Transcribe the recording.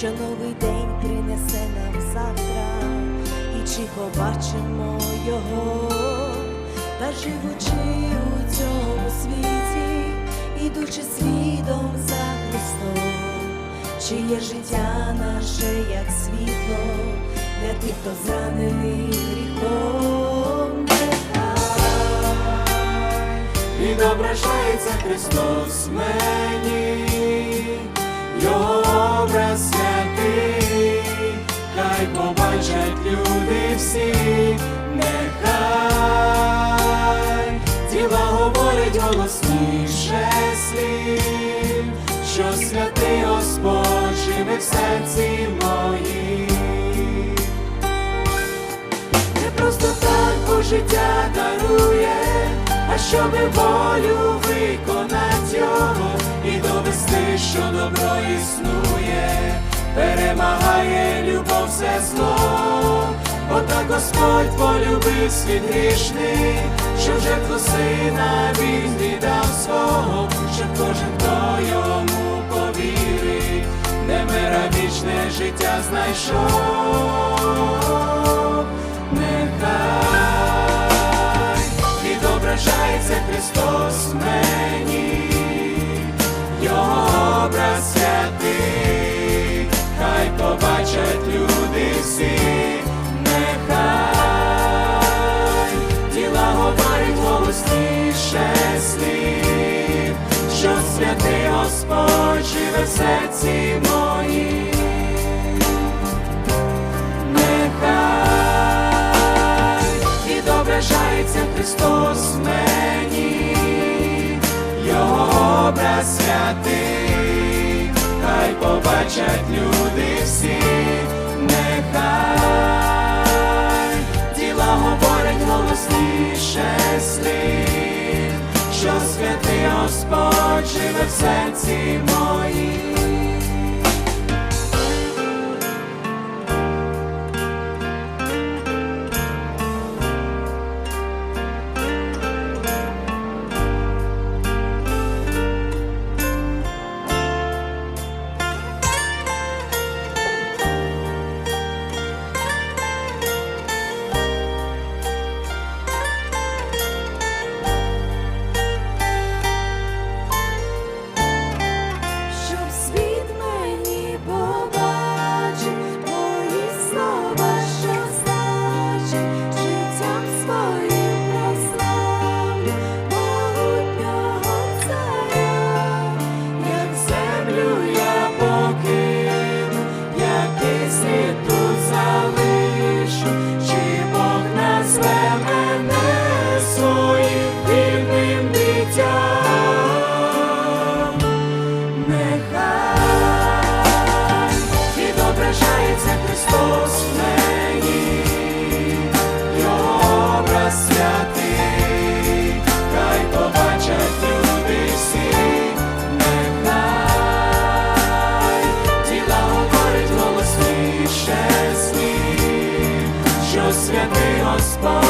що новий день принесе нам завтра, і чи побачимо його, та живучи у цьому світі, ідучи слідом за Христом, чиє життя наше, як світло, для тих, хто зранений гріхом. Нехай. Відображається Христос мені, всі, нехай. Діла говорить голосніше слів, що святий Господь живе в серці моїм. Не просто так Бог життя дарує, а щоби волю виконать його і довести, що добро існує, перемагає любов все зло, Господь полюбив світ грішний, що вже жертву сина він віддав свого, щоб кожен, хто йому повірив, не мира вічне життя знайшов. Святий Господь живе в серці моїм. Нехай відображається Христос мені, Його образ святий, хай побачать люди всі, нехай діла говорять голосніше слів, що святий Господь в серці моїм. spot.